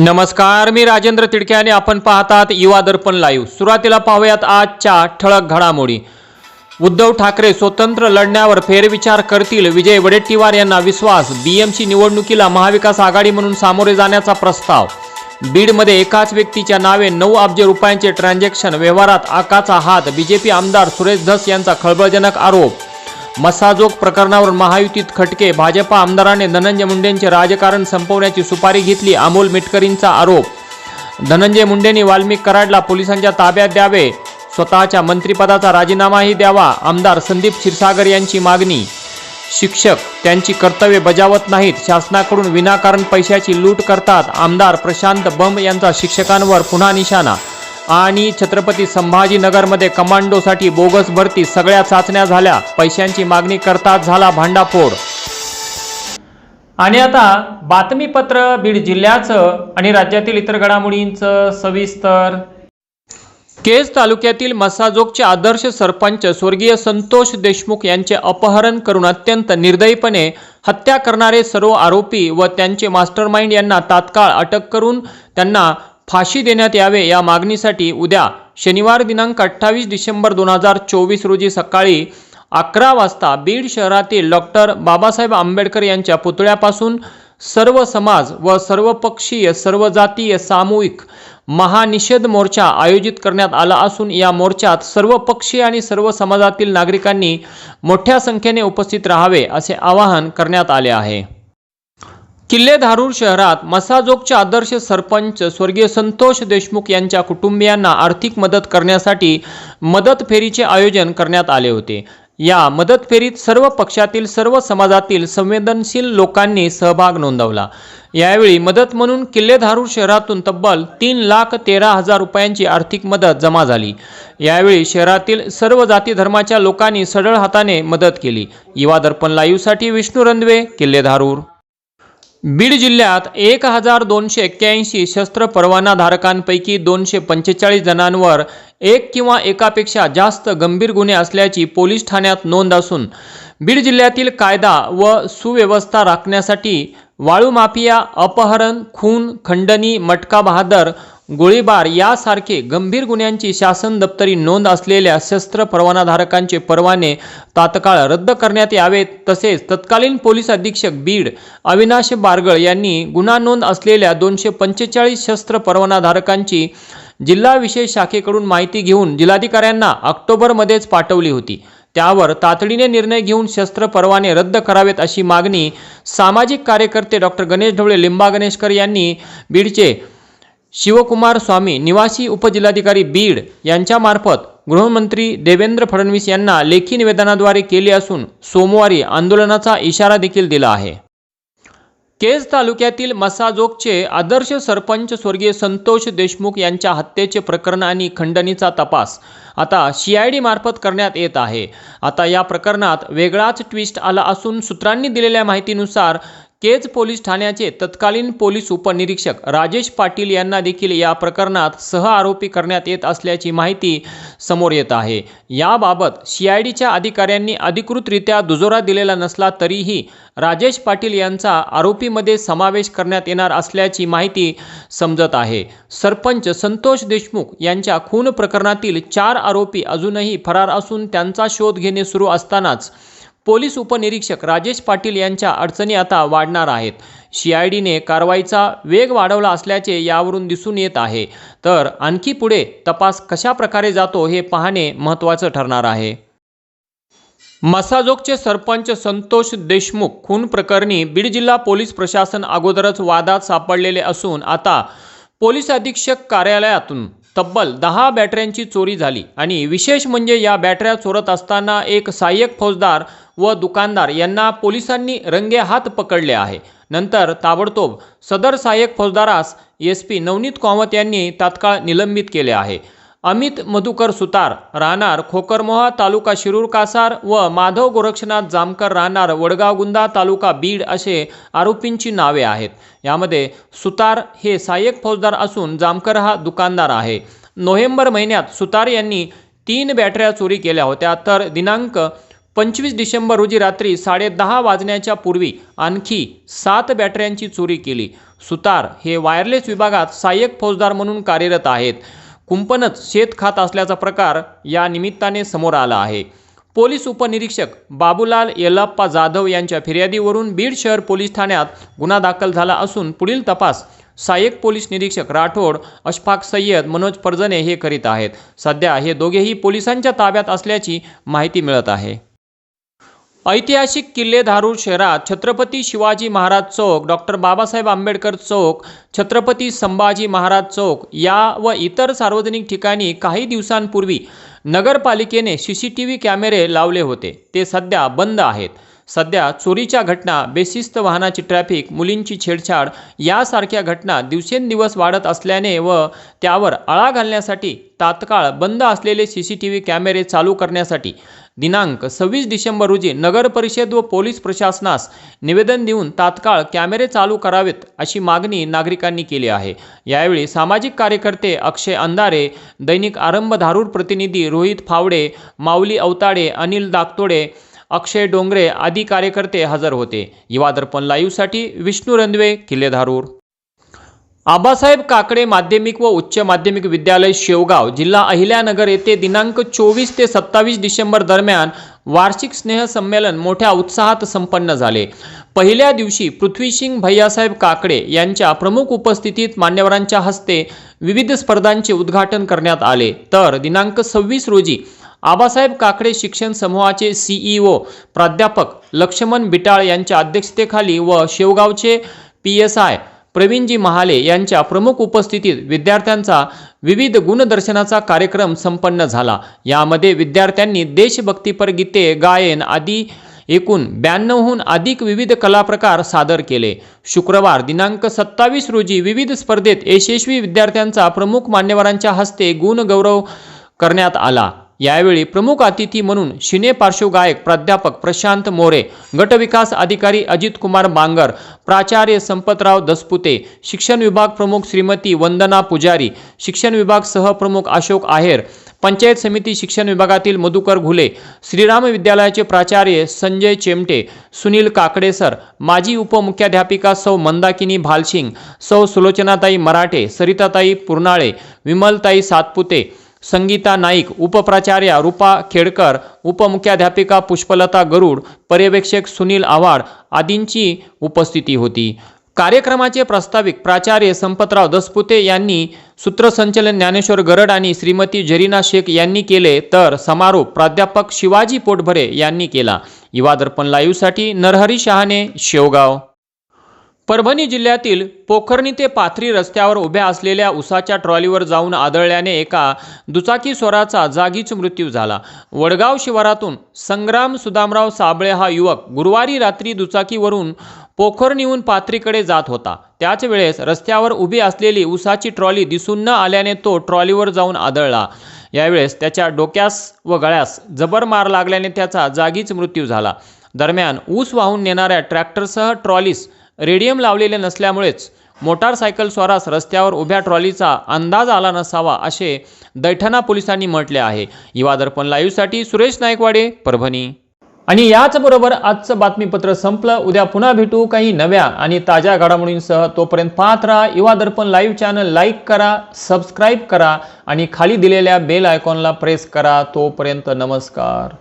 नमस्कार मी राजेंद्र तिडके आणि आपण पाहतात युवा दर्पण लाईव्ह. सुरुवातीला पाहूयात आजच्या ठळक घडामोडी. उद्धव ठाकरे स्वतंत्र लढण्यावर फेरविचार करतील विजय वडेट्टीवार यांना विश्वास. बीएमसी निवडणुकीला महाविकास आघाडी म्हणून सामोरे जाण्याचा प्रस्ताव. बीडमध्ये एकाच व्यक्तीच्या नावे नऊ अब्ज रुपयांचे ट्रान्झॅक्शन व्यवहारात आकाचा हात. बीजेपी आमदार सुरेश धस यांचा खळबळजनक आरोप. मसाजोग प्रकरणावर महायुतीत खटके. भाजपा आमदाराने धनंजय मुंडेंचे राजकारण संपवण्याची सुपारी घेतली अमोल मिटकरींचा आरोप. धनंजय मुंडेंनी वाल्मिक कराडला पोलिसांच्या ताब्यात द्यावे. स्वतःच्या मंत्रिपदाचा राजीनामाही द्यावा आमदार संदीप क्षीरसागर यांची मागणी. शिक्षक त्यांची कर्तव्ये बजावत नाहीत शासनाकडून विनाकारण पैशाची लूट करतात आमदार प्रशांत बंब यांचा शिक्षकांवर पुन्हा निशाणा. आणि छत्रपती संभाजीनगरमध्ये कमांडोसाठी बोगस भरती सगळ्या चाचण्या झाल्या. पैशांची मागणी करताच झाला भांडाफोड. आणि आता बातमीपत्र बीड जिल्ह्याचं आणि राज्यातील इतर घडामोडींचं सविस्तर. केज तालुक्यातील मसाजोगचे आदर्श सरपंच स्वर्गीय संतोष देशमुख यांचे अपहरण करून अत्यंत निर्दयीपणे हत्या करणारे सर्व आरोपी व त्यांचे मास्टरमाइंड यांना तात्काळ अटक करून त्यांना फाशी देण्यात यावे या मागणीसाठी उद्या शनिवार दिनांक अठ्ठावीस डिसेंबर दोन हजार चोवीस रोजी सकाळी अकरा वाजता बीड शहरातील डॉक्टर बाबासाहेब आंबेडकर यांच्या पुतळ्यापासून सर्व समाज व सर्वपक्षीय सर्व जातीय सामूहिक महानिषेध मोर्चा आयोजित करण्यात आला असून या मोर्चात सर्व पक्षीय आणि सर्व समाजातील नागरिकांनी मोठ्या संख्येने उपस्थित राहावे असे आवाहन करण्यात आले आहे. किल्ले धारूर शहरात मसाजोगचे आदर्श सरपंच स्वर्गीय संतोष देशमुख यांच्या कुटुंबियांना आर्थिक मदत करण्यासाठी मदत फेरीचे आयोजन करण्यात आले होते. या मदत फेरीत सर्व पक्षातील सर्व समाजातील संवेदनशील लोकांनी सहभाग नोंदवला. यावेळी मदत म्हणून किल्ले धारूर शहरातून तब्बल तीन लाख तेरा हजार रुपयांची आर्थिक मदत जमा झाली. यावेळी शहरातील सर्व जाती धर्माच्या लोकांनी सढळ हाताने मदत केली. युवा दर्पण लाईव्हसाठी विष्णू रंधवे किल्ले धारूर बीड जिल्ह्यात एक हजार दोनशे एक्क्याऐंशी शस्त्र परवानाधारकांपैकी दोनशे पंचेचाळीस जणांवर एक किंवा एकापेक्षा जास्त गंभीर गुन्हे असल्याची पोलीस ठाण्यात नोंद असून बीड जिल्ह्यातील कायदा व सुव्यवस्था राखण्यासाठी वाळू माफिया अपहरण खून खंडणी मटका बहादर गोळीबार यासारखे गंभीर गुन्ह्यांची शासन दप्तरी नोंद असलेल्या शस्त्र परवानाधारकांचे परवाने तात्काळ रद्द करण्यात यावेत. तसेच तत्कालीन पोलीस अधीक्षक बीड अविनाश बारगळ यांनी गुन्हा नोंद असलेल्या दोनशे पंचेचाळीस शस्त्र परवानाधारकांची जिल्हा विशेष शाखेकडून माहिती घेऊन जिल्हाधिकाऱ्यांना ऑक्टोबरमध्येच पाठवली होती. त्यावर तातडीने निर्णय घेऊन शस्त्र परवाने रद्द करावेत अशी मागणी सामाजिक कार्यकर्ते डॉक्टर गणेश ढवळे लिंबा गणेशकर यांनी बीडचे शिवकुमार स्वामी निवासी उपजिल्हाधिकारी बीड यांच्यामार्फत गृहमंत्री देवेंद्र फडणवीस यांना लेखी निवेदनाद्वारे केले असून सोमवारी आंदोलनाचा इशारा देखील दिला आहे. केज तालुक्यातील मसाजोगचे आदर्श सरपंच स्वर्गीय संतोष देशमुख यांच्या हत्येचे प्रकरण आणि खंडणीचा तपास आता सी आय डी मार्फत करण्यात येत आहे. आता या प्रकरणात वेगळाच ट्विस्ट आला असून सूत्रांनी दिलेल्या माहितीनुसार केज पोलीस ठाण्याचे तत्कालीन पोलीस उपनिरीक्षक राजेश पाटील यांना देखील या प्रकरणात सह आरोपी करण्यात येत असल्याची माहिती समोर येत आहे. याबाबत सी आय डीच्या अधिकाऱ्यांनी अधिकृतरित्या दुजोरा दिलेला नसला तरीही राजेश पाटील यांचा आरोपीमध्ये समावेश करण्यात येणार असल्याची माहिती समजत आहे. सरपंच संतोष देशमुख यांच्या खून प्रकरणातील चार आरोपी अजूनही फरार असून त्यांचा शोध घेणे सुरू असतानाच पोलीस उपनिरीक्षक राजेश पाटील यांच्या अडचणी आता वाढणार आहेत. सी आय डीने कारवाईचा वेग वाढवला असल्याचे यावरून दिसून येत आहे. तर आणखी पुढे तपास कशा प्रकारे जातो हे पाहणे महत्त्वाचं ठरणार आहे. मसाजोगचे सरपंच संतोष देशमुख खून प्रकरणी बीड जिल्हा पोलीस प्रशासन अगोदरच वादात सापडलेले असून आता पोलीस अधीक्षक कार्यालयातून तब्बल दहा बॅटऱ्यांची चोरी झाली. आणि विशेष म्हणजे या बॅटऱ्या चोरत असताना एक सहाय्यक फौजदार व दुकानदार यांना पोलिसांनी रंगेहात पकडले आहे. नंतर ताबडतोब सदर सहाय्यक फौजदारास एस पी नवनीत कामत यांनी तात्काळ निलंबित केले आहे. अमित मधुकर सुतार राहणार खोकरमोहा तालुका शिरूर कासार व माधव गोरक्षनाथ जामकर राहणार वडगाव गुंदा तालुका बीड असे आरोपींची नावे आहेत. यामध्ये सुतार हे सहाय्यक फौजदार असून जामकर हा दुकानदार आहे. नोव्हेंबर महिन्यात सुतार यांनी तीन बॅटऱ्या चोरी केल्या होत्या. तर दिनांक पंचवीस डिसेंबर रोजी रात्री साडेदहा वाजण्याच्या पूर्वी आणखी सात बॅटऱ्यांची चोरी केली. सुतार हे वायरलेस विभागात सहाय्यक फौजदार म्हणून कार्यरत आहेत. कुंपणच शेत खात असल्याचा प्रकार या निमित्ताने समोर आला आहे. पोलीस उपनिरीक्षक बाबूलाल येलाप्पा जाधव यांच्या फिर्यादीवरून बीड शहर पोलीस ठाण्यात गुन्हा दाखल झाला असून पुढील तपास सहाय्यक पोलीस निरीक्षक राठोड अशफाक सय्यद मनोज पर्जने हे करीत आहेत. सध्या हे दोघेही पोलिसांच्या ताब्यात असल्याची माहिती मिळत आहे. ऐतिहासिक किल्ले धारूर शहरात छत्रपती शिवाजी महाराज चौक डॉक्टर बाबासाहेब आंबेडकर चौक छत्रपती संभाजी महाराज चौक या व इतर सार्वजनिक ठिकाणी काही दिवसांपूर्वी नगरपालिकेने सी सी टी व्ही कॅमेरे लावले होते. ते सध्या बंद आहेत. सध्या चोरीच्या घटना बेशिस्त वाहनाची ट्रॅफिक मुलींची छेडछाड यासारख्या घटना दिवसेंदिवस वाढत असल्याने व त्यावर आळा घालण्यासाठी तात्काळ बंद असलेले सी सी टी व्ही कॅमेरे चालू करण्यासाठी दिनांक सव्वीस डिसेंबर रोजी नगर परिषद व पोलीस प्रशासनास निवेदन देऊन तात्काळ कॅमेरे चालू करावेत अशी मागणी नागरिकांनी केली आहे. यावेळी सामाजिक कार्यकर्ते अक्षय अंधारे दैनिक आरंभ धारूर प्रतिनिधी रोहित फावडे माऊली अवताडे अनिल दागतोडे अक्षय डोंगरे आदी कार्यकर्ते हजर होते. युवा दर्पण लाईव्हसाठी विष्णू रंधवे किल्ले धारूर. आबासाहेब काकडे माध्यमिक व उच्च माध्यमिक विद्यालय शेवगाव जिल्हा अहिल्यानगर येथे दिनांक चोवीस ते सत्तावीस डिसेंबर दरम्यान वार्षिक स्नेह संमेलन मोठ्या उत्साहात संपन्न झाले. पहिल्या दिवशी पृथ्वीसिंग भैयासाहेब काकडे यांच्या प्रमुख उपस्थितीत मान्यवरांच्या हस्ते विविध स्पर्धांचे उद्घाटन करण्यात आले. तर दिनांक सव्वीस रोजी आबासाहेब काकडे शिक्षण समूहाचे सीईओ प्राध्यापक लक्ष्मण बिटाळ यांच्या अध्यक्षतेखाली व शेवगावचे P S I Pravinji Mahale यांच्या प्रमुख उपस्थितीत विद्यार्थ्यांचा विविध गुणदर्शनाचा कार्यक्रम संपन्न झाला. यामध्ये विद्यार्थ्यांनी देशभक्तीपर गीते गायन आदी एकूण ब्याण्णवहून अधिक विविध कलाप्रकार सादर केले. शुक्रवार दिनांक सत्तावीस रोजी विविध स्पर्धेत यशस्वी विद्यार्थ्यांचा प्रमुख मान्यवरांच्या हस्ते गुणगौरव करण्यात आला. यावेळी प्रमुख अतिथी म्हणून शिने पार्श्वगायक प्राध्यापक प्रशांत मोरे गटविकास अधिकारी अजित कुमार बांगर प्राचार्य संपतराव दसपुते शिक्षण विभाग प्रमुख श्रीमती वंदना पुजारी शिक्षण विभाग सहप्रमुख अशोक आहेर पंचायत समिती शिक्षण विभागातील मधुकर घुले श्रीराम विद्यालयाचे प्राचार्य संजय चेमटे सुनील काकडेसर माजी उपमुख्याध्यापिका सौ मंदाकिनी भालशिंग सौ सुलोचनाताई मराठे सरिताताई पुरनाळे विमलताई सातपुते संगीता नाईक उपप्राचार्या रूपा खेडकर उपमुख्याध्यापिका पुष्पलता गरुड पर्यवेक्षक सुनील आव्हाड आदींची उपस्थिती होती. कार्यक्रमाचे प्रास्ताविक प्राचार्य संपतराव दसपुते यांनी सूत्रसंचलन ज्ञानेश्वर गरड आणि श्रीमती जरीना शेख यांनी केले तर समारोप प्राध्यापक शिवाजी पोटभरे यांनी केला. युवा दर्पण लाईव्हसाठी नरहरी शहाणे शेवगाव. परभणी जिल्ह्यातील पोखर्णी ते पाथरी रस्त्यावर उभ्या असलेल्या उसाच्या ट्रॉलीवर जाऊन आदळल्याने एका दुचाकी स्वराचा जागीच मृत्यू झाला. वडगाव शिवारातून संग्राम सुदामराव साबळे हा युवक गुरुवारी रात्री दुचाकीवरून पोखरणीहून पाथरीकडे जात होता. त्याच वेळेस रस्त्यावर उभी असलेली उसाची ट्रॉली दिसून न आल्याने तो ट्रॉलीवर जाऊन आदळला. यावेळेस त्याच्या डोक्यास व गळ्यास जबर मार लागल्याने त्याचा जागीच मृत्यू झाला. दरम्यान ऊस वाहून नेणाऱ्या ट्रॅक्टरसह ट्रॉलीस रेडियम लावलेले नसल्यामुळेच मोटारसायकल स्वारास रस्त्यावर उभ्या ट्रॉलीचा अंदाज आला नसावा असे दैठणा पोलिसांनी म्हटले आहे. युवा दर्पण लाईव्हसाठी सुरेश नायकवाडे परभणी. आणि याचबरोबर आजचं बातमीपत्र संपलं. उद्या पुन्हा भेटू काही नव्या आणि ताज्या घडामोडींसह. तोपर्यंत पाहत राहा Yuva Darpan live channel like करा सबस्क्राईब करा आणि खाली दिलेल्या बेल आयकॉनला प्रेस करा. तोपर्यंत नमस्कार.